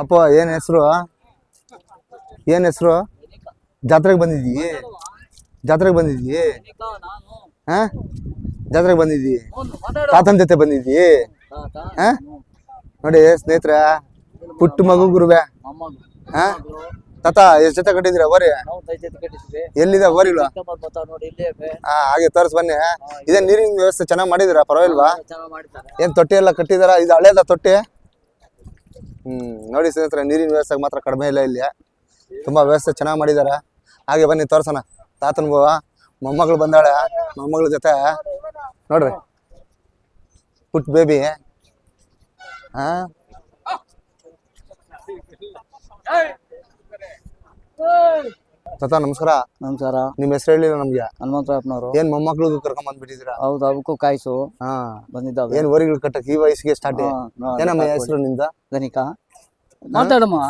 ಅಪ್ಪ, ಏನ್ ಹೆಸರು? ಏನ್ ಹೆಸರು? ಜಾತ್ರೆಗೆ ಬಂದಿದ್ದೀ? ಜಾತ್ರೆಗೆ ಬಂದಿದ್ದೀ? ಹಾ? ಜಾತ್ರೆಗೆ ಬಂದಿದ್ದೀ? ತಾತನ ಜೊತೆ ಬಂದಿದ್ದೀ? ಹಾ? ನೋಡಿ, ಸ್ನೇಹಿತರ, ಪುಟ್ಟ ಮಗು ಗುರುವೆ. ಹಾ? ತಾತ, ಎಷ್ಟ್ ಜೊತೆ ಕಟ್ಟಿದಿರ ಓರಿ ಎಲ್ಲಿದೆ ಓರಿಗಳು. ಹಾ, ಹಾಗೆ ತರ್ಸ್ ಬನ್ನಿ. ಇದೇ ನೀರಿನ ವ್ಯವಸ್ಥೆ ಚೆನ್ನಾಗಿ ಮಾಡಿದಿರಾ ಪರವಾಗಿಲ್ವಾ? ಏನ್ ತೊಟ್ಟಿ ಎಲ್ಲ ಕಟ್ಟಿದಾರ ಇದು ಹಳೇದ ತೊಟ್ಟಿ? ಹ್ಮ್, ನೋಡಿ ಸ್ನೇಹಿತರೆ, ನೀರಿನ ವ್ಯವಸ್ಥೆ ಮಾತ್ರ ಕಡಿಮೆ ಇಲ್ಲ ಇಲ್ಲಿ. ತುಂಬಾ ವ್ಯವಸ್ಥೆ ಚೆನ್ನಾಗಿ ಮಾಡಿದ್ದಾರೆ ಹಾಗೆ ಬನ್ನಿ, ತೋರ್ಸೋಣ. ತಾತನ ಬೋವ ಮೊಮ್ಮಗಳು ಬಂದಾಳೆ. ಮೊಮ್ಮಗಳ ಜೊತೆ, ನೋಡ್ರಿ. ಪುಟ್ ಬೇಬಿ. ಹಾ? ತಾತ ನಮಸ್ಕಾರ. ನಮಸ್ಕಾರ. ನಿಮ್ ಹೆಸರು ಹೇಳಿಲ್ಲ ನಮ್ಗೆ. ಹನುಮಂತರಾಯಪ್ಪನವರು. ಏನ್ ಮೊಮ್ಮಕ್ಳು ಕರ್ಕೊಂಡ್ ಬಂದ್ಬಿಟ್ಟಿದ್ರ ಹೌದು ಅವಕ್ಕೂ ಕಾಯಿಸು. ಹಾ. ಬಂದಿದ್ದಾವೆ. ಏನ್ ಓರಿಗಳು ಕಟ್ಟಕ್ ಈ ವಯಸ್ಸಿಗೆ ಸ್ಟಾರ್ಟ್ ಹಾ, ಏನಮ್ಮ. ಹೆಸರು ನಿಂದ ಧನಿಕಾ. ಮಾತಾಡಮ್ಮ.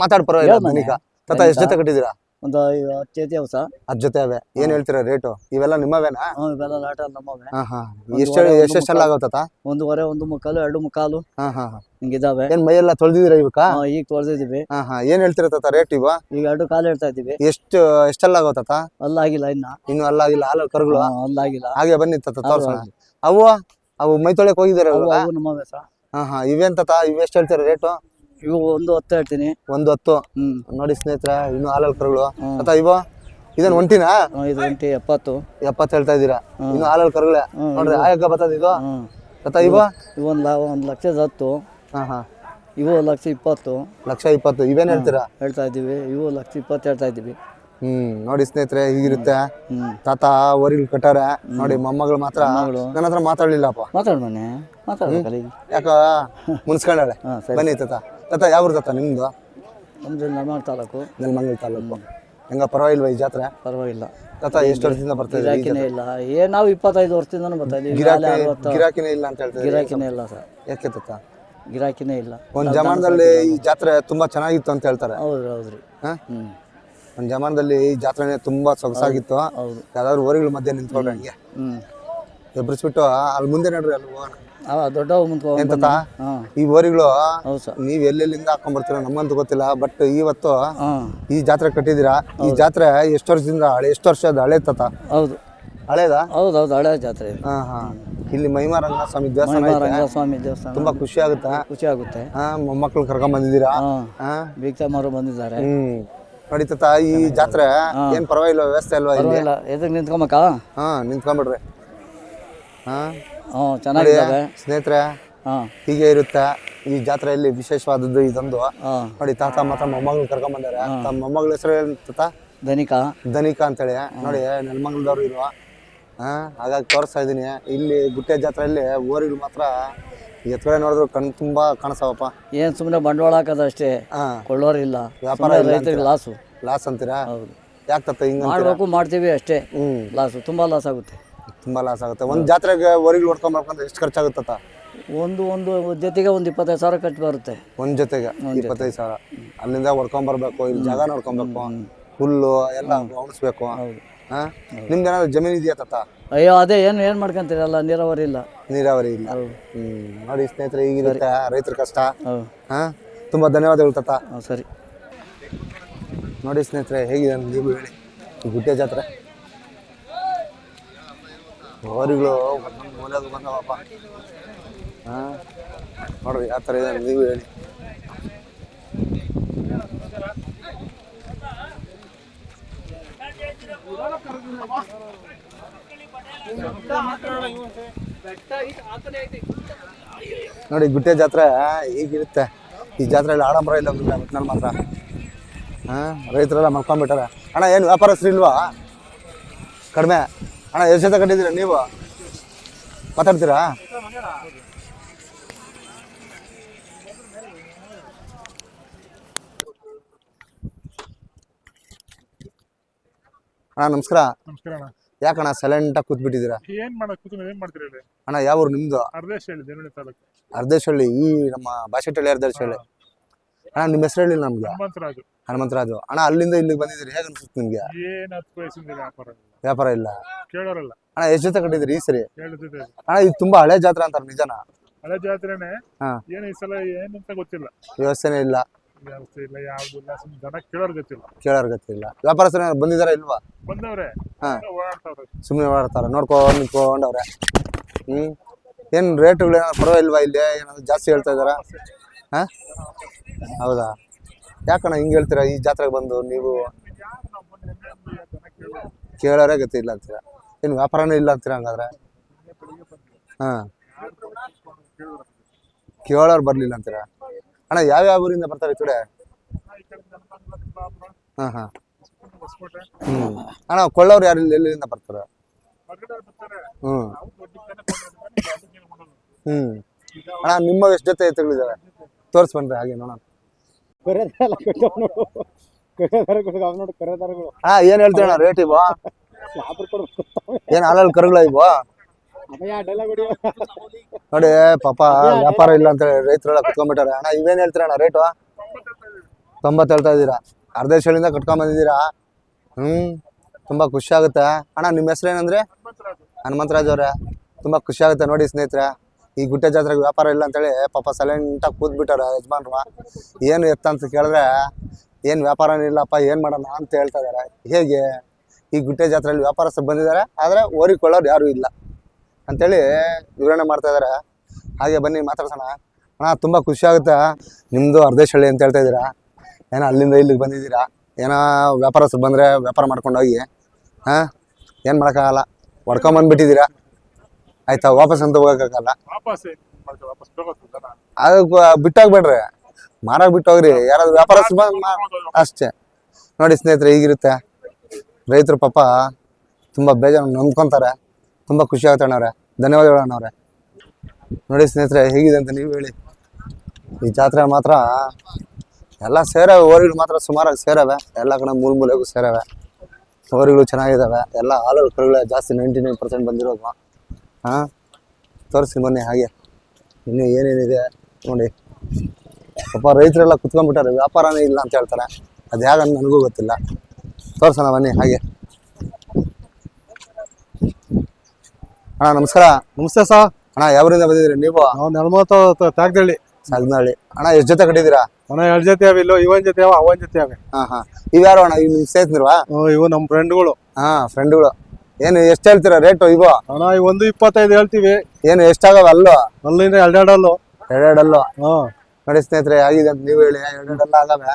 ಮಾತಾಡ್ ಪರವಾಗಿಲ್ಲ. ಧನಿಕ. ತಾತ ಎಷ್ಟ್ ಜೊತೆ ಕಟ್ಟಿದ್ದೀರಾ? ಒಂದು ಐದು ಹತ್ತು ಜೊತೆ ಹೊಸ ಅದ್ ಜೊತೆ ಅವೆ? ಏನ್ ಹೇಳ್ತೀರಾ ರೇಟು? ಇವೆಲ್ಲ ನಿಮ್ಮವೇನಾ? ಹ್ಞೂ ಇವೆಲ್ಲ ಲಾಟ ನಮ್ಮವೆ. ಹಾ ಹಾ. ಎಷ್ಟು ವಾರ, ಒಂದು ಎಷ್ಟೆಷ್ಟೆಲ್ಲ ಆಗತ್ತ ಒಂದೂವರೆ ಒಂದು ಮುಕ್ಕಾಲು ಎರಡು ಮುಕ್ಕಾಲು. ಹಾ ಹಾ ಹಾ. ಹಿಂಗಿದಾವೆ. ಏನ್ ಮೈಯೆಲ್ಲ ತೊಳ್ದಿದ್ದೀರಾ ಇವಕ್ಕ ಹಾ, ಈಗ ತೊಳೆದಿದ್ದೀವಿ. ಹಾ ಹಾ. ಏನ್ ಹೇಳ್ತೀರ ತಾತ ರೇಟ್ ಇವ? ಈಗ ಎರಡು ಕಾಲು ಹೇಳ್ತಾ ಇದೀವಿ ಎಷ್ಟು ಎಷ್ಟೆಲ್ಲ ಆಗುತ್ತಾ ತಾತ? ಅಲ್ಲಾಗಿಲ್ಲ ಇನ್ನ. ಇನ್ನು ಅಲ್ಲಾಗಿಲ್ಲ. ಹಾಲು ಕರುಗಳು? ಹಾ, ಅಲ್ಲಾಗಿಲ್ಲ. ಹಾಗೆ ಬನ್ನಿ ತಾತ ತೋರ್ಸೋಣ. ಅವು ಅವು ಮೈ ತೊಳೆಕ್ ಹೋಗಿದಾರ ಅವು ಅವು ನಮ್ಮವೆ ಸಹ ಹಾ ಹಾ. ಇವೇನ್ ತಾತ? ಇವ್ ಎಷ್ಟು ಹೇಳ್ತೀರಾ ರೇಟು? ಇವು ಒಂದು ಹತ್ತು ಹೇಳ್ತೀನಿ. ಒಂದು ಹತ್ತು. ಹ್ಮ್. ನೋಡಿ ಸ್ನೇಹಿತರೆ ಇನ್ನು ಹಾಲಲ್ ಕರುಗಳು. ಅಥವಾ ಇವ ಇದನ್ ಒಂಟಿನಾ? ಹ್ಮ್, ಇದು ಗಂಟೆ ಎಪ್ಪತ್ತು. ಎಪ್ಪತ್ತು ಹೇಳ್ತಾ ಇದ್ದೀರಾ? ಇನ್ನು ಹಾಲಲ್ ಕರುಗಳೇ? ನೋಡ್ರಿ ಆಯಕ್ಕ ಬರ್ತದ ಇದು? ಹ್ಮ್. ತಾತ ಇವ? ಇವು ಒಂದು ಲಾ ಒಂದು ಲಕ್ಷದ ಹತ್ತು. ಹಾ ಹಾ. ಇವು ಲಕ್ಷ ಇಪ್ಪತ್ತು. ಲಕ್ಷ ಇಪ್ಪತ್ತು. ಇವೇನ್ ಹೇಳ್ತೀರಾ? ಹೇಳ್ತಾ ಇದ್ದೀವಿ. ಇವು ಲಕ್ಷ ಇಪ್ಪತ್ತು ಹೇಳ್ತಾ ಇದ್ದೀವಿ. ಹ್ಮ್. ನೋಡಿ ಸ್ನೇಹಿತರೆ ಹೀಗಿರುತ್ತೆ. ತಾತ ಓರಿಗಳು ಕಟ್ಟಾರೆ. ನೋಡಿ ಮೊಮ್ಮಗಳು ಮಾತ್ರ. ನನ್ನ ಹತ್ರ ಮಾತಾಡ್ಲಿಲ್ಲಪ್ಪ ಮಾತಾಡು ಮನೆ. ಮಾತಾಡ್ಬೇಕಲ್ಲ ಈಗ. ಯಾಕ ಮುನ್ಸ್ಕೊಂಡಾಳೆ. ಹಾಂ ಸರಿ ಬನ್ನಿ ತಾತ. ತಾತ ಯಾವ ತಾತ ನಿಮ್ದು? ನಮ್ದು ನರ್ಮಾಡ್ ತಾಲೂಕು. ನೆಲಮಂಗಲ ತಾಲೂಕು. ಹೆಂಗ ಪರವಾಗಿಲ್ವಾ ಈ ಜಾತ್ರೆ? ಪರವಾಗಿಲ್ಲ. ತಾತ ಎಷ್ಟು ವರ್ಷದಿಂದ ಬರ್ತಾ ಗಿರಾಕಿನೇ ಇಲ್ಲ. ಏ ನಾವು ಇಪ್ಪತ್ತೈದು ವರ್ಷದಿಂದನೂ ಬರ್ತಾ ಇದ್ದೀವಿ. ಗಿರಾಕಿ ಗಿರಾಕಿನೇ ಇಲ್ಲ ಅಂತ ಹೇಳ್ತಾರೆ ಗಿರಾಕಿನೇ ಇಲ್ಲ ಸರ್. ಯಾಕೆ ತಾತ? ಗಿರಾಕಿನೇ ಇಲ್ಲ. ಒಂದು ಜಮಾನದಲ್ಲಿ ಈ ಜಾತ್ರೆ ತುಂಬಾ ಚೆನ್ನಾಗಿತ್ತು ಅಂತ ಹೇಳ್ತಾರೆ. ಹೌದು ಹೌದ್ರಿ. ರೀ ಒಂದು ಜಮಾನದಲ್ಲಿ ಈ ಜಾತ್ರೆನೇ ತುಂಬಾ ಸೊಗಸಾಗಿತ್ತು. ಹೌದು ಯಾವ್ದಾದ್ರು ಊರುಗಳ ಮಧ್ಯೆ ನಿಂತ್ಕೊಂಡ್ರೆ ಹಂಗೆ. ಎಬ್ಬರಿಸ್ಬಿಟ್ಟು ಅಲ್ಲಿ ಮುಂದೆ ನೋಡ್ರಿ ಅಲ್ಲಿ ಹೋಗೋಣ. ದೊಡ್ಡವ ಹಾಂ. ಈ ಬೋರಿಗಳು ಹೌದು ಸರ್. ನೀವ್ ಎಲ್ಲೆಲ್ಲಿಂದ ಹಾಕೊಂಡ್ಬರ್ತೀರ ನಮ್ಮಂತ ಗೊತ್ತಿಲ್ಲ ಬಟ್ ಇವತ್ತು ಹಾಂ. ಈ ಜಾತ್ರೆ ಕಟ್ಟಿದೀರಾ ಈ ಜಾತ್ರೆ ಎಷ್ಟು ವರ್ಷದಿಂದ ಹಳೆ ಎಷ್ಟು ವರ್ಷದ ಹಳೆ ತಾತ? ಹೌದು. ಹಳೇದಾ? ಹೌದು ಹೌದು ಹಳೆ ಜಾತ್ರೆ ಇದು. ಹಾ ಹಾ. ಇಲ್ಲಿ ಮಹಿಮಾ ಸ್ವಾಮಿ ದೇವಸ್ಥಾನ ಐತೆ. ರಂಗಸ್ವಾಮಿ ದೇವಸ್ಥಾನ ತುಂಬಾ ಖುಷಿ ಆಗುತ್ತೆ. ಖುಷಿ ಆಗುತ್ತೆ. ಹಾ ಮೊಮ್ಮಕ್ಳು ಕರ್ಕೊಂಡ್ ಬಂದಿದ್ದೀರಾ? ಹಾಂ. ಹಾ. ಬಂದಿದ್ದಾರೆ. ಹ್ಮ್. ನೋಡಿ ತಾತ ಈ ಜಾತ್ರೆ ಏನ್ ಪರವಾಗಿಲ್ಲ ವ್ಯವಸ್ಥೆ ಅಲ್ವಾ ಇಲ್ಲಿ? ಪರವಾಗಿಲ್ಲ. ಎದಕ್ಕೆ ನಿಂತ್ಕೊಂಬಕ್ಕ ಹಾ ನಿಂತ್ಕೊಂಡ್ಬಿಡ್ರಿ. ಹಾ. ಹ್ಞೂ ಚೆನ್ನಾಗಿದ್ದಾವೆ. ಸ್ನೇಹಿತರೆ ಹಾಂ ಹೀಗೆ ಇರುತ್ತೆ ಈ ಜಾತ್ರೆಯಲ್ಲಿ ವಿಶೇಷವಾದದ್ದು ಇದೊಂದು ಹಾಂ ನೋಡಿ ತಾತ ಮಾತ್ರ ಮೊಮ್ಮಗಳು ಕರ್ಕೊಂಡ್ ಬಂದಾರೆ ತಮ್ಮ ಮೊಮ್ಮಗಳ ಹೆಸರು ಏನ್ ತಾತ? ಧನಿಕ. ಧನಿಕ ಅಂತೇಳಿ. ನೋಡಿ ನೆಲಮಂಗಲದವ್ರು ಇರುವ. ಹಾ ಹಾಗಾಗಿ ತೋರಿಸ್ತಾ ಇದ್ದೀನಿ. ಇಲ್ಲಿ ಗುಟ್ಟೆ ಜಾತ್ರೆಯಲ್ಲಿ ಓರಿಗಳು ಮಾತ್ರ ಎತ್ಕಡೆ ನೋಡಿದ್ರು ಕಣ್ ತುಂಬಾ ಕಾಣಿಸ್ತಾವಪ್ಪ. ಏನು ಸುಮ್ಮನೆ ಬಂಡವಾಳ ಹಾಕೋದು ಅಷ್ಟೇ. ಹಾ. ಕೊಳ್ಳೋರಿಲ್ಲ. ವ್ಯಾಪಾರ ಇಲ್ಲ ರೈತರಿಗೆ ಲಾಸು. ಲಾಸ್ ಅಂತೀರಾ? ಹೌದು. ಯಾಕೆ ತಾತ ಹಿಂಗೆ ಮಾಡಬೇಕು ಮಾಡ್ತೀವಿ ಅಷ್ಟೇ. ಹ್ಮ್. ಲಾಸು ತುಂಬ ಲಾಸ್ ಆಗುತ್ತೆ. ತುಂಬಾ ಲಾಸ್ ಆಗುತ್ತೆ. ಒಂದ್ ಜಾತ್ರೆಗೆ ಹೊರಗೆ ಹೊಡ್ಕೊಂಡ್ ಬರ್ಕೊಂಡ್ರೆ ಎಷ್ಟು ಖರ್ಚಾಗುತ್ತ ಒಂದು ಒಂದು ಜೊತೆಗೆ ಒಂದು ಇಪ್ಪತ್ತೈದು ಸಾವಿರ ಕಟ್ಟಿ ಬರುತ್ತೆ. ಒಂದ್ ಜೊತೆಗೆ ಇಪ್ಪತ್ತೈದು ಸಾವಿರ. ಅಲ್ಲಿಂದ ಹೊಡ್ಕೊಂಡ್ ಬರ್ಬೇಕು ಇಲ್ಲಿ ಜಾಗ ನೋಡ್ಕೊಬೇಕು ಹುಲ್ಲು ಎಲ್ಲ ಒಣಸ್ಬೇಕು ಹಾ? ನಿಮ್ದು ಏನಾದ್ರು ಜಮೀನು ಇದೆಯಾ ತಾತ? ಅಯ್ಯೋ ಅದೇ ಏನು ಏನು ಮಾಡ್ಕೊಂತೀರಿ? ಅಲ್ಲ ನೀರಾವರಿ ಇಲ್ಲ. ನೀರಾವರಿ ಇಲ್ಲ. ಹ್ಮ್. ನೋಡಿ ಸ್ನೇಹಿತರೆ ಈಗಿರುತ್ತೆ ರೈತರ ಕಷ್ಟ. ಹಾಂ? ತುಂಬಾ ಧನ್ಯವಾದಗಳು ತಾತ. ಸರಿ. ನೋಡಿ ಸ್ನೇಹಿತರೆ ಹೇಗಿದೆ ನೀವು ಹೇಳಿ. ಗುಡ್ಡೆ ಜಾತ್ರೆ. ಹೋರಿಗಳು ಒಂದೊಂದು ಬಂದವಪ್ಪ. ಹಾ? ನೋಡ್ರಿ ಯಾವ ಥರ ಇದೆ ನೀವು ಹೇಳಿ. ನೋಡಿ ಗುಟ್ಟೆ ಜಾತ್ರೆ ಹೀಗಿರುತ್ತೆ ಈ ಜಾತ್ರೆಯಲ್ಲಿ ಆಡಂಬರ ಇಲ್ಲ ಒಟ್ನಲ್ಲಿ ಮಾತ್ರ. ಹಾಂ? ರೈತರೆಲ್ಲ ಮಲ್ಕೊಂಡ್ಬಿಟ್ಟಾರೆ. ಅಣ್ಣ, ಏನು ವ್ಯಾಪಾರಸ್ತ್ರ ಇಲ್ವಾ? ಕಡಿಮೆ. ಅಣ್ಣ ಎಷ್ಟು ಜೊತೆ ಕಟ್ಟಿದ್ದೀರಾ ನೀವು? ಮಾತಾಡ್ತೀರಾ? ಅಣ್ಣ ನಮಸ್ಕಾರ. ನಮಸ್ಕಾರ ಅಣ್ಣ. ಯಾಕಣ್ಣ ಸೈಲೆಂಟಾಗಿ ಕೂತ್ಬಿಟ್ಟಿದ್ದೀರಾ? ಏನ್ ಮಾಡಕ್ ಕೂತ್ಕೊಂಡು ಏನ್ ಮಾಡ್ತೀರಿ ಅಣ್ಣ ಯಾವ ಊರು ನಿಮ್ದು? ಅರ್ಧೇಶ್ ಹೇಳಿ ದೇವನಹಳ್ಳಿ ತಾಲೂಕು. ಅರ್ಧೇಶಳ್ಳಿ ಈ ನಮ್ಮ ಭಾಷೆಟ್ಟಳ್ಳಿ ಅರ್ಧೇಶಳ್ಳಿ ಅಣ್ಣ ನಿಮ್ಮ ಹೆಸರು ಹೇಳಿಲ್ಲ ನಮ್ಗೆ? ಹನುಮಂತರಾಜು. ಹನುಮಂತರಾಜು. ಅಣ್ಣ ಅಲ್ಲಿಂದ ಇಲ್ಲಿಗೆ ಬಂದಿದ್ದೀರಿ ಹೇಗೆ ಅನ್ಸುತ್ತೆ ನಿಮ್ಗೆ? ಏನ್ ಹತ್ತು ವಯಸ್ಸಿಂದ ವ್ಯಾಪಾರ ವ್ಯಾಪಾರ ಇಲ್ಲ. ಕೇಳೋರಲ್ಲ. ಅಣ್ಣ ಎಷ್ಟು ಜೊತೆ ಕಟ್ಟಿದ್ರಿ ಈ ಸರಿ? ಕೇಳುತ್ತಿದೆ ಅಣ್ಣ ಇದು ತುಂಬಾ ಹಳೆ ಜಾತ್ರೆ ಅಂತಾರೆ ನಿಜನ? ಹಳೆ ಜಾತ್ರೆನೆ ಹಾ. ಏನು ಈ ಸಲ ಏನು ಅಂತ ಗೊತ್ತಿಲ್ಲ. ವ್ಯವಸ್ಥೆನೇ ಇಲ್ಲ. ವ್ಯವಸ್ಥೆ ಇಲ್ಲ ಯಾವ್ದು ಇಲ್ಲ ಸುಮ್ ಜನ ಕೇಳೋರ್ ಗೊತ್ತಿಲ್ಲ. ಕೇಳೋರ್ ಗೊತ್ತಿಲ್ಲ. ವ್ಯಾಪಾರಸ್ಥರು ಏನಾದ್ರು ಬಂದಿದಾರ ಇಲ್ವಾ? ಬಂದವ್ರೆ ಹಾ. ಓಡಾಡ್ತಾವ್ರೆ. ಸುಮ್ಮನೆ ಓಡಾಡ್ತಾರ? ನೋಡ್ಕೊಂಡು ನಿಂತ್ಕೊಂಡವ್ರೆ. ಹ್ಮ್. ಏನು ರೇಟ್ಗಳು ಏನಾದ್ರು ಪರವಾಗಿಲ್ವಾ ಇಲ್ಲಿ? ಏನಾದ್ರು ಜಾಸ್ತಿ ಹೇಳ್ತಾ ಇದ್ದಾರಾ? ಹಾಂ? ಹೌದಾ? ಯಾಕಣ್ಣ ಹಿಂಗ್ ಹೇಳ್ತೀರಾ ಈ ಜಾತ್ರೆಗೆ ಬಂದು ನಾವು ಬಂದು ನಿನ್ನೆ ಒಂದು ಜನ ಕೇಳೋರು ಗತಿ ಇಲ್ಲ ಅಂತೀರಾ? ಏನು ವ್ಯಾಪಾರನೇ ಇಲ್ಲ ಅಂತೀರಾ ಹಂಗಾದ್ರೆ? ಹಾಂ. ಕೇಳೋರು ಬರಲಿಲ್ಲ ಅಂತೀರಾ? ಅಣ್ಣ, ಯಾವ್ಯಾವ ಊರಿಂದ ಬರ್ತಾರೆ ಈ ಕಡೆ? ಹಾ, ಹಾಂ. ಹ್ಞೂ ಅಣ್ಣ, ಕೊಳ್ಳೋರು ಯಾರು ಎಲ್ಲಿಂದ ಬರ್ತಾರೆ? ಹ್ಞೂ ಹ್ಞೂ ಅಣ್ಣ, ನಿಮ್ಮ ಎಷ್ಟು ಜೊತೆ ಎತ್ತುಗಳಿದ್ದಾವೆ ತೋರಿಸ್ಬಂದ್ರೆ ಹಾಗೆ ನೋಡೋಣ. ಕರೆದಾರಗಳು ಹಾ ಏನ್ ಹೇಳ್ತೀರಣ್ಣ ರೇಟ್ ಇವ ಶಾಪರ್ ಕೊಡ್ಬೇಕು. ಏನ್ ಹಾಲಲ್ಲಿ ಕರುಗಳ ಇವ ಅಮ್ಮಯ್ಯ ಡೈಲಾಗ್ ಹೊಡಿಯೋ ನೋಡಿ ಪಾಪ ವ್ಯಾಪಾರ ಇಲ್ಲ ಅಂತ ಹೇಳಿ ರೈತರೆಲ್ಲ ಕುತ್ಕೊಂಡ್ಬಿಟ್ಟಾರೆ ಅಣ್ಣ ಇವೇನ್ ಹೇಳ್ತೀರಣ್ಣ ರೇಟು ತೊಂಬತ್ತು ಹೇಳ್ತಾ ಇದ್ದೀರಾ. ಅರ್ಧ ಶೇಳಿಂದ ಕಟ್ಕೊಂಡ್ ಬಂದಿದ್ದೀರಾ? ಹ್ಮ್ ತುಂಬಾ ಖುಷಿ ಆಗುತ್ತೆ. ಅಣ್ಣ ನಿಮ್ಮ ಹೆಸರು ಏನಂದ್ರೆ ಹನುಮಂತರಾಜ್ ಅವ್ರೆ. ತುಂಬಾ ಖುಷಿ ಆಗುತ್ತೆ ನೋಡಿ ಸ್ನೇಹಿತರೆ. ಈ ಗುಡ್ಡೆ ಜಾತ್ರೆಗೆ ವ್ಯಾಪಾರ ಇಲ್ಲ ಅಂತೇಳಿ ಪಾಪ ಸೈಲೆಂಟಾಗಿ ಕೂತ್ಬಿಟ್ಟಾರೆ ಯಜಮಾನ್ರು. ಏನು ಎತ್ತ ಅಂತ ಕೇಳಿದ್ರೆ ಏನು ವ್ಯಾಪಾರ ಇಲ್ಲಪ್ಪ ಏನು ಮಾಡೋಣ ಅಂತ ಹೇಳ್ತಾ ಇದ್ದಾರೆ. ಹೇಗೆ ಈ ಗುಟ್ಟೆ ಜಾತ್ರೆಯಲ್ಲಿ ವ್ಯಾಪಾರಸ್ಥರು ಬಂದಿದ್ದಾರೆ ಆದರೆ ಓರಿಕೊಳ್ಳೋರು ಯಾರೂ ಇಲ್ಲ. ಅಂತೇಳಿ ವಿವರಣೆ ಮಾಡ್ತಾ ಇದ್ದಾರೆ. ಹಾಗೆ ಬನ್ನಿ ಮಾತಾಡ್ಸೋಣ. ಅಣ್ಣ ತುಂಬ ಖುಷಿ ಆಗುತ್ತೆ. ನಿಮ್ಮದು ಅರ್ಧೇಶಳ್ಳಿ ಅಂತ ಹೇಳ್ತಾ ಇದ್ದೀರಾ? ಏನೋ ಅಲ್ಲಿಂದ ಇಲ್ಲಿಗೆ ಬಂದಿದ್ದೀರಾ? ಏನೋ ವ್ಯಾಪಾರಸ್ಥರು ಬಂದರೆ ವ್ಯಾಪಾರ ಮಾಡ್ಕೊಂಡೋಗಿ ಹಾಂ? ಏನು ಮಾಡೋಕ್ಕಾಗಲ್ಲ? ಹೊಡ್ಕೊಂಬಂದ್ಬಿಟ್ಟಿದ್ದೀರಾ? ಆಯ್ತಾ ವಾಪಸ್ ಅಂತ ಹೋಗೋಕ್ಕಾಗಲ್ಲ? ಅದಕ್ಕೆ ಬಿಟ್ಟೋಗ್ಬೇಡ್ರಿ. ಮಾರಾಕ್ ಬಿಟ್ಟು ಹೋಗ್ರಿ ಯಾರಾದ್ರೂ ವ್ಯಾಪಾರ ಅಷ್ಟೇ. ನೋಡಿ ಸ್ನೇಹಿತರೆ ಈಗಿರುತ್ತೆ ರೈತರು ಪಾಪ ತುಂಬ ಬೇಜಾರು ನಂಬ್ಕೊತಾರೆ. ತುಂಬ ಖುಷಿ ಆಗುತ್ತೆ ಅಣ್ಣವ್ರೆ. ಧನ್ಯವಾದಗಳು ಅಣ್ಣವ್ರೆ. ನೋಡಿ ಸ್ನೇಹಿತರೆ, ಹೇಗಿದೆ ಅಂತ ನೀವು ಹೇಳಿ. ಈ ಜಾತ್ರೆ ಮಾತ್ರ ಎಲ್ಲ ಸೇರವೆ ಓರಿಗಳು ಮಾತ್ರ ಸುಮಾರಾಗಿ ಸೇರವೆ. ಎಲ್ಲ ಕಡೆ ಮೂಲ ಮೂಲೆಗೂ ಸೇರವೆ. ಓರಿಗಳು ಚೆನ್ನಾಗಿದ್ದಾವೆ ಎಲ್ಲ ಹಾಲು ಕರುಗಳೇ ಜಾಸ್ತಿ ನೈಂಟಿ ನೈನ್ ಪರ್ಸೆಂಟ್ ಬಂದಿರೋದು. ಹಾಂ? ತೋರಿಸಿ ಬನ್ನಿ ಹಾಗೆ. ಇನ್ನು ಏನೇನಿದೆ ನೋಡಿ. ಪಾಪ ರೈತರೆಲ್ಲ ಕುತ್ಕೊಂಡ್ಬಿಟ್ಟಾರೆ ವ್ಯಾಪಾರನೇ ಇಲ್ಲ ಅಂತ ಹೇಳ್ತಾರೆ. ಅದು ನನಗೂ ಗೊತ್ತಿಲ್ಲ. ತೋರ್ಸೋಣ ಬನ್ನಿ ಹಾಗೆ. ಅಣ್ಣ ನಮಸ್ಕಾರ. ನಮಸ್ತೆ ಸಾ ಅಣ್ಣ ಯಾವರಿಂದ ಬಂದಿದ್ದೀರಿ? ನೀವು? ನಾವು ನೆಲಮತ್ತ ತಾಗ್ದಳ್ಳಿ. ಸಾಗ್ನಹಳ್ಳಿ ಅಣ್ಣ ಎಷ್ಟು ಜೊತೆ ಕಟ್ಟಿದ್ದೀರಾ? ಅಣ್ಣ ಎರಡು ಜೊತೆ ಅವ ಇಲ್ಲೋ ಇವನ್ ಜೊತೆ ಅವ ಅವನ್ ಜೊತೆ ಅವೆ. ಹಾಂ ಹಾಂ. ಇವ್ಯಾರು ಅಣ್ಣ? ಇವ್ ನಿಮ್ಮ ಸ್ನೇಹಿತನಿರ್ವಾ ಹ್ಮ್, ಇವು ನಮ್ಮ ಫ್ರೆಂಡ್ಗಳು ಹಾಂ ಫ್ರೆಂಡ್ಗಳು ಏನು ಎಷ್ಟು ಹೇಳ್ತೀರಾ ರೇಟು ಇವು? ಅಣ್ಣ ಇವೊಂದು ಒಂದು ಇಪ್ಪತ್ತೈದು ಹೇಳ್ತೀವಿ. ಏನು ಎಷ್ಟಾಗವ ಅಲ್ಲೋ? ಅಲ್ಲಿಂದ ಎರಡೆರಡಲ್ಲು. ಎರಡೆರಡಲ್ಲೋ? ಹಾಂ. ನೋಡಿ ಸ್ನೇಹಿತರೆ ಆಗಿದೆ ಅಂತ ನೀವು ಹೇಳಿ ಎರಡೆರಡಲ್ಲ ಆಗವೆ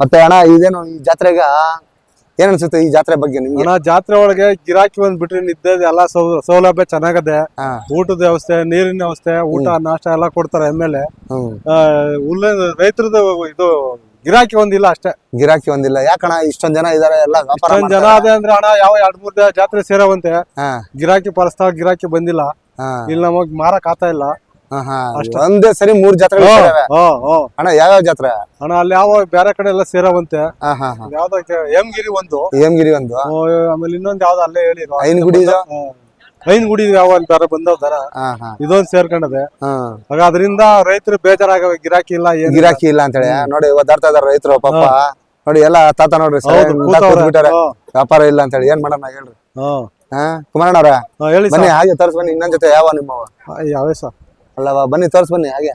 ಮತ್ತೆ ಅಣ್ಣ ಇದೇನು ಈ ಜಾತ್ರೆಗ ಏನ್ ಅನ್ಸುತ್ತೆ ಈ ಜಾತ್ರೆ ಬಗ್ಗೆ ನಿಮ್ಗೆ? ಜಾತ್ರೆ ಒಳಗೆ ಗಿರಾಕಿ ಒಂದ್ ಬಿಟ್ರೆ ನಿದ್ದೆ ಎಲ್ಲಾ ಸೌಲಭ್ಯ ಚೆನ್ನಾಗದೆ ಊಟದ ವ್ಯವಸ್ಥೆ ನೀರಿನ ವ್ಯವಸ್ಥೆ ಊಟ ನಾಷ್ಟ ಎಲ್ಲಾ ಕೊಡ್ತಾರೆ ಎಮ್ಮೆಲೆ ಉಲ್ಲ ಹುಲ್ಲ ರೈತರದ್ದು ಇದು ಗಿರಾಕಿ ಒಂದಿಲ್ಲ ಅಷ್ಟೇ. ಗಿರಾಕಿ ಒಂದಿಲ್ಲ. ಯಾಕಣ ಇಷ್ಟೊಂದ್ ಜನ ಇದಾರೆ ಎಲ್ಲ ಇಷ್ಟೊಂದ್ ಜನ ಅದೇ ಅಂದ್ರೆ ಅಣ್ಣ ಯಾವ ಎರಡ್ ಮೂರ್ ಜಾತ್ರೆ ಸೇರವಂತೆ. ಗಿರಾಕಿ ಪರಸ್ತಾವ ಗಿರಾಕಿ ಬಂದಿಲ್ಲ. ಇಲ್ಲಿ ನಮಗ್ ಮಾರಕ್ ಆತ ಇಲ್ಲ. ಒಂದೇ ಸರಿ ಮೂರ್ ಜಾತ್ರೆ. ಅಣ್ಣ ಯಾವ ಜಾತ್ರೆ? ಅಣ್ಣ ಅಲ್ಲಿ ಯಾವ ಬೇರೆ ಕಡೆ ಎಲ್ಲ ಸೇರವಂತೆ. ಹಾ ಹಾ ಹಾ. ಯಾವ್ದಕ್ಕೆ? ಹೇಮಗಿರಿ ಒಂದು. ಹೇಮಗಿರಿ ಒಂದು. ಆಮೇಲೆ ಇನ್ನೊಂದ್ ಯಾವ್ದು ಅಲ್ಲೇ ಹೇಳಿ ಐನಗುಡಿ ಇದು? ಐನ್ ಗುಡಿ ಯಾವ ಅಲ್ಲಿ ಬೇರೆ ಬಂದವ್ ದರ ಹಾ ಇದೊಂದ್ ಸೇರ್ಕೊಂಡದೆ ಆಗ ಅದರಿಂದ ರೈತರು ಬೇಜಾರಾಗ ಗಿರಾಕಿ ಇಲ್ಲ ಗಿರಾಕಿ ಇಲ್ಲ ಅಂತೇಳಿ. ನೋಡಿ ಒದ್ದಾಡ್ತಾ ಇದಾರೆ ರೈತರು ಪಾಪ. ನೋಡಿ ಎಲ್ಲ ತಾತ ನೋಡ್ರಿ. ವ್ಯಾಪಾರ ಇಲ್ಲ ಅಂತೇಳಿ. ಏನ್ ಮಾಡೋಣ ಹೇಳ್ರಿ. ಕುಮಾರಣ್ಣ ಅವ್ರ. ಹೇಳಿ ಬನ್ನಿ ಹಾಗೆ ತೋರ್ಸ್ ಬನ್ನಿ ಇನ್ನೊಂದ್ ಜೊತೆ ಯಾವ ನಿಮ್ಮ ಯಾವೇ ಸರ್. ಅಲ್ಲವಾ ಬನ್ನಿ ತೋರ್ಸ್ ಬನ್ನಿ ಹಾಗೆ.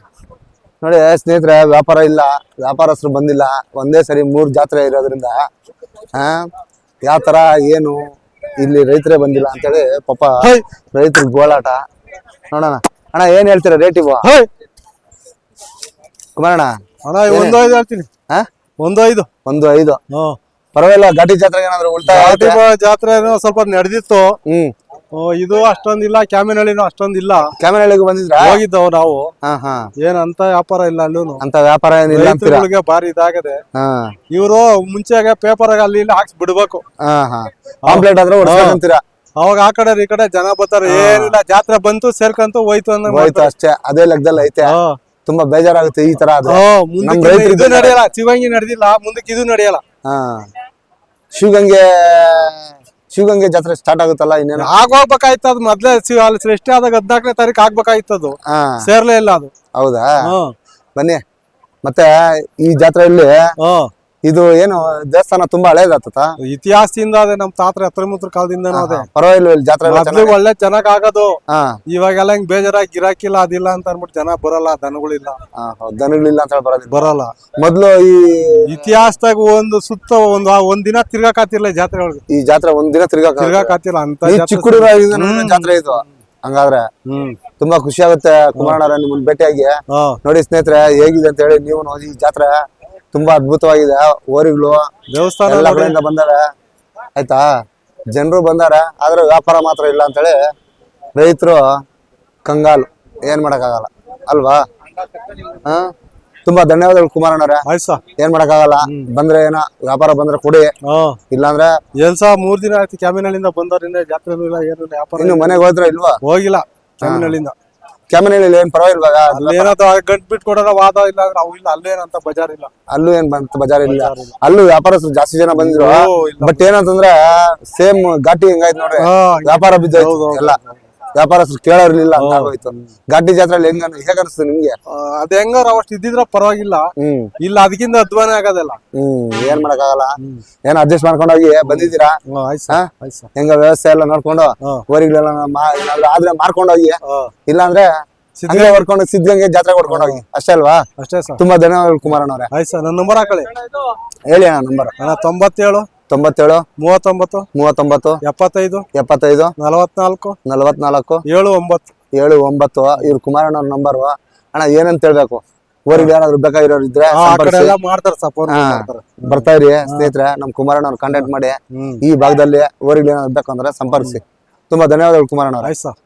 ನೋಡಿ ಸ್ನೇಹಿತರೆ ವ್ಯಾಪಾರ ಇಲ್ಲ ವ್ಯಾಪಾರಸ್ಥರು ಬಂದಿಲ್ಲ ಒಂದೇ ಸರಿ ಮೂರು ಜಾತ್ರೆ ಇರೋದ್ರಿಂದ ಯಾವ ತರ ಏನು ಇಲ್ಲಿ ರೈತರೇ ಬಂದಿಲ್ಲ ಅಂತೇಳಿ ಪಾಪ. ರೈತರ ಗೋಳಾಟ. ನೋಡೋಣ. ಅಣ್ಣ ಏನ್ ಹೇಳ್ತೀರಾ ರೇಟ್ ಇವ? ಕುಮಾರಣ್ಣ ಒಂದು ಐದು ಹೇಳ್ತೀನಿ. ಒಂದು ಐದು ಒಂದು ಐದು. ಪರವಾಗಿಲ್ಲ ಘಾಟಿ ಜಾತ್ರೆಗೆ ಏನಾದ್ರು ಉಲ್ಟಾ ಜಾತ್ರೆ ಸ್ವಲ್ಪ ನಡೆದಿತ್ತು. ಹ್ಮ್. ಇದು ಅಷ್ಟೊಂದಿಲ್ಲ ಕ್ಯಾಮಿನಳ್ಳಿನೂ ಅಷ್ಟೊಂದಿಲ್ಲ. ಕ್ಯಾಮೆರಾಳಿಗೆ ಬಂದಿದ್ರ? ಹೋಗಿದ್ದವು ನಾವು. ಹಾ ಹಾ. ಏನ್ ಅಂತ ವ್ಯಾಪಾರ ಇಲ್ಲ ಅಲ್ಲೂನು. ಅಂತ ವ್ಯಾಪಾರ ಏನಿಲ್ಲ ಅಂತೀರಾ? ರೈತರುಗಳಿಗೆ ಭಾರಿ ಇದಾಗದೆ. ಹಾ. ಇವರು ಮುಂಚೆಗೆ ಪೇಪರ್ ಅಲ್ಲಿ ಇಲ್ಲಿ ಹಾಕ್ಸ್ ಬಿಡ್ಬೇಕು. ಹಾ ಹಾ. ಪಾಂಪ್ಲೆಟ್ ಆದ್ರೆ ಅವಾಗ ಆ ಕಡೆ ಈ ಕಡೆ ಜನ ಬರ್ತಾರೆ. ಏನಿಲ್ಲ ಜಾತ್ರೆ ಬಂತು ಸೇರ್ಕಂತು ಹೋಯ್ತು ಅನ್ನೋ ಹೋಯ್ತು ಅಷ್ಟೇ. ಅದೇ ಲೆಕ್ಕದಲ್ಲಿ ಐತೆ. ತುಂಬಾ ಬೇಜಾರಾಗುತ್ತೆ ಈ ತರ ಆದ್ರೆ. ನಮ್ ಇದು ನಡೆಯಲ್ಲ ಶಿವಂಗಿ ನಡೆದಿಲ್ಲ ಮುಂದಕ್ಕೆ ಇದು ನಡೆಯಲ್ಲ. ಹಾ. ಶಿವಗಂಗೆ ಶಿವಗಂಗೆ ಜಾತ್ರೆ ಸ್ಟಾರ್ಟ್ ಆಗುತ್ತಲ್ಲ ಇನ್ನೇನು? ಆಗೋಗ್ಬೇಕಾಯ್ತು ಅದು ಮೊದ್ಲೇ ಶಿವ ಅಲ್ಲಿ ಸೃಷ್ಟಿ ಆದಾಗ ಹದಿನಾಲ್ಕನೇ ತಾರೀಕು ಆಗ್ಬೇಕಾಯ್ತು ಅದು ಹಾ. ಸೇರ್ಲೇ ಇಲ್ಲ ಅದು. ಹೌದಾ? ಬನ್ನಿ. ಮತ್ತೆ ಈ ಜಾತ್ರೆಯಲ್ಲಿ ಹಾ. ಇದು ಏನು ದೇವಸ್ಥಾನ ತುಂಬಾ ಹಳೇದಾತ ಇತಿಹಾಸದಿಂದ ಅದೇ ನಮ್ ತಾತ್ರ ಹತ್ರ ಮುತ್ರ ಕಾಲದಿಂದ ಅದೇ. ಪರವಾಗಿಲ್ಲ ಇಲ್ಲಿ ಜಾತ್ರೆ ಎಲ್ಲ ಮೊದ್ಲು ಚೆನ್ನಾಗಿ ಒಳ್ಳೆ ಚೆನ್ನಾಗ್ ಆಗೋದು ಹಾ. ಇವಾಗೆಲ್ಲ ಹಿಂಗ್ ಬೇಜಾರಾಗಿ ಗಿರಾಕಿಲ್ಲ ಅದಿಲ್ಲ ಅಂತ ಅನ್ಬಿಟ್ಟು ಜನ ಬರಲ್ಲ ದನಗಳಿಲ್ಲ. ಹಾ, ಹೌದು ದನಗಳಿಲ್ಲ ಅಂತ ಹೇಳಿ ಬರೋದಿಲ್ಲ. ಬರಲ್ಲ. ಮೊದ್ಲು ಈ ಇತಿಹಾಸದಾಗ ಒಂದು ಸುತ್ತ ಒಂದು ಒಂದ್ ದಿನ ತಿರ್ಗಾಕಾತಿಲ್ಲ ಜಾತ್ರೆ ಒಳಗೆ ಈ ಜಾತ್ರೆ ಒಂದ್ ದಿನ ತಿರ್ಗಾಕ ತಿರ್ಗಾಕಾತಿಲ್ಲ ಅಂತ ಈ ಜಾತ್ರೆ ಚಿಕ್ಕ ಜಾತ್ರೆ ಇದು. ಹಂಗಾದ್ರೆ ಹ್ಮ್. ತುಂಬಾ ಖುಷಿ ಆಗುತ್ತೆ ಕುಮಾರಣ್ಣರ ನಿಮ್ಮನ್ನ ಭೇಟಿಯಾಗಿ. ಹಾ. ನೋಡಿ ಸ್ನೇಹಿತರೆ ಹೇಗಿದೆ ಅಂತ ಹೇಳಿ ನೀವು ಈ ಜಾತ್ರೆ. ತುಂಬಾ ಅದ್ಭುತವಾಗಿದೆ. ಓರಿಗಳು ದೇವಸ್ಥಾನ ಎಲ್ಲ. ಕಡೆಯಿಂದ ಬಂದಾರೆ. ಆಯ್ತಾ? ಜನರು ಬಂದಾರೆ ಆದ್ರೆ ವ್ಯಾಪಾರ ಮಾತ್ರ ಇಲ್ಲ ಅಂತೇಳಿ ರೈತರು ಕಂಗಾಲು. ಏನ್ ಮಾಡಕ್ಕಾಗಲ್ಲ. ಅಲ್ವಾ? ಹಾ? ತುಂಬಾ ಧನ್ಯವಾದಗಳು ಕುಮಾರಣ್ಣವ್ರೆ. ಏನ್ ಮಾಡಕ್ಕಾಗಲ್ಲ. ಬಂದ್ರೆ ಏನೋ ವ್ಯಾಪಾರ ಬಂದ್ರೆ ಕೊಡಿ. ಇಲ್ಲ ಇಲ್ಲಾಂದ್ರೆ ಎಲ್ಸ ಮೂರ್ ದಿನ ಆಯ್ತು ಕ್ಯಾಮಿನಲ್ಲಿಂದ ಬಂದವ್ರಿಂದ ಜಾತ್ರೆ ಇಲ್ಲ ಏನು ವ್ಯಾಪಾರ ಇನ್ನು ಮನೆಗೆ ಹೋದ್ರೆ ಇಲ್ವಾ? ಹೋಗಿಲ್ಲ ಕ್ಯಾಮಿನಳ್ಳಿಂದ ಕ್ಯಾಮನಲ್ಲಿ ಏನ್ ಪರವಾಗಿಲ್ವಾಗ ಅಲ್ಲೇನಂತ ಗಂಟ್ ಬಿಟ್ ಕೊಡೋರ ವಾದ ಇಲ್ಲ ಅಂದ್ರೆ ಅವು ಇಲ್ಲ ಅಲ್ಲೇನಂತ ಬಜಾರ್ ಇಲ್ಲ. ಅಲ್ಲೂ ಏನ್ ಬಂತ ಬಜಾರ್ ಇಲ್ಲ. ಅಲ್ಲೂ ವ್ಯಾಪಾರಸ್ಥರು ಜಾಸ್ತಿ ಜನ ಬಂದಿದ್ರು. ಬಟ್ ಏನಂತಂದ್ರೆ ಸೇಮ್ ಘಾಟಿ ಹೆಂಗಾಯ್ತು ನೋಡ್ರಿ ವ್ಯಾಪಾರ ಬಿದ್ದೋಯ್ತು ಎಲ್ಲ. ವ್ಯಾಪಾರಸ್ಥರು ಕೇಳೋರ್ಲಿಲ್ಲ ಅಂತ ಆಗೋಯ್ತು. ಘಾಟಿ ಜಾತ್ರೆಯಲ್ಲಿ ಹೆಂಗ ಹೇಗ ಅನಿಸ್ತು ನಿಮ್ಗೆ? ಆ, ಅದ್ ಹೆಂಗಾರ ಅವಷ್ಟು ಇದ್ದಿದ್ರ ಪರವಾಗಿಲ್ಲ. ಹ್ಮ್. ಇಲ್ಲ ಅದಕ್ಕಿಂತ ಅಧ್ವಾನ ಆಗೋದಲ್ಲ. ಹ್ಮ್ ಏನ್ ಮಾಡಕ್ಕಾಗಲ್ಲ. ಏನ್ ಅಡ್ಜಸ್ಟ್ ಮಾಡ್ಕೊಂಡೋಗಿ ಬಂದಿದ್ದೀರಾ? ಆಯ್ತು ಹಾ? ಸರ್. ಹೆಂಗ ವ್ಯವಸ್ಥೆ ಎಲ್ಲ ನೋಡ್ಕೊಂಡು ಹಾ. ಊರಿಗಳೆಲ್ಲ ಮಾ- ಏನಾದ್ರು ಆದ್ರೆ ಮಾರ್ಕೊಂಡೋಗಿ ಹೋಗಿ ಇಲ್ಲಾಂದ್ರೆ ಹಂಗೆ ಹೊರ್ಕೊಂಡು ಸಿದ್ಧಗಂಗೆ ಜಾತ್ರೆ ಹೊಡ್ಕೊಂಡೋಗಿ ಅಷ್ಟೇ ಅಲ್ವಾ? ಅಷ್ಟೇ ಸರ್. ತುಂಬಾ ಧನ್ಯವಾದಗಳು ಕುಮಾರಣ್ಣವ್ರೆ. ಆಯ್ತು ಸರ್ ನನ್ನ ನಂಬರ್ ಹಾಕೊಳ್ಳಿ. ಹೇಳಿ ಅಣ್ಣ ನಂಬರ್. ತೊಂಬತ್ತೇಳು ತೊಂಬತ್ತೇಳು? ಮೂವತ್ತೊಂಬತ್ತು? ಮೂವತ್ತೊಂಬತ್ತು? ಎಪ್ಪತ್ತೈದು? ಎಪ್ಪತ್ತೈದು? ನಲವತ್ನಾಲ್ಕು? ನಲವತ್ನಾಲ್ಕು? ಏಳು ಒಂಬತ್ತು? ಏಳು ಒಂಬತ್ತು. ಇವ್ರು ಕುಮಾರಣ್ಣವ್ರ ನಂಬರ್ ಅಣ್ಣ ಏನಂತ ಹೇಳ್ಬೇಕು? ಊರಿಗೆ ಏನಾದ್ರು ಬೇಕಾಗಿರೋರು ಇದ್ರೆ ಬರ್ತಾ ಇರಿ ಸ್ನೇಹಿತರೆ ನಮ್ ಕುಮಾರಣ್ಣವ್ರ ಕಾಂಟ್ಯಾಕ್ಟ್ ಮಾಡಿ. ಈ ಭಾಗದಲ್ಲಿ ಊರಿಗೆ ಏನಾದ್ರು ಬೇಕಂದ್ರೆ ಸಂಪರ್ಕಿಸಿ. ತುಂಬಾ ಧನ್ಯವಾದಗಳು ಕುಮಾರಣ್ಣವ್ರ. ಆಯ್ತು ಸರ್.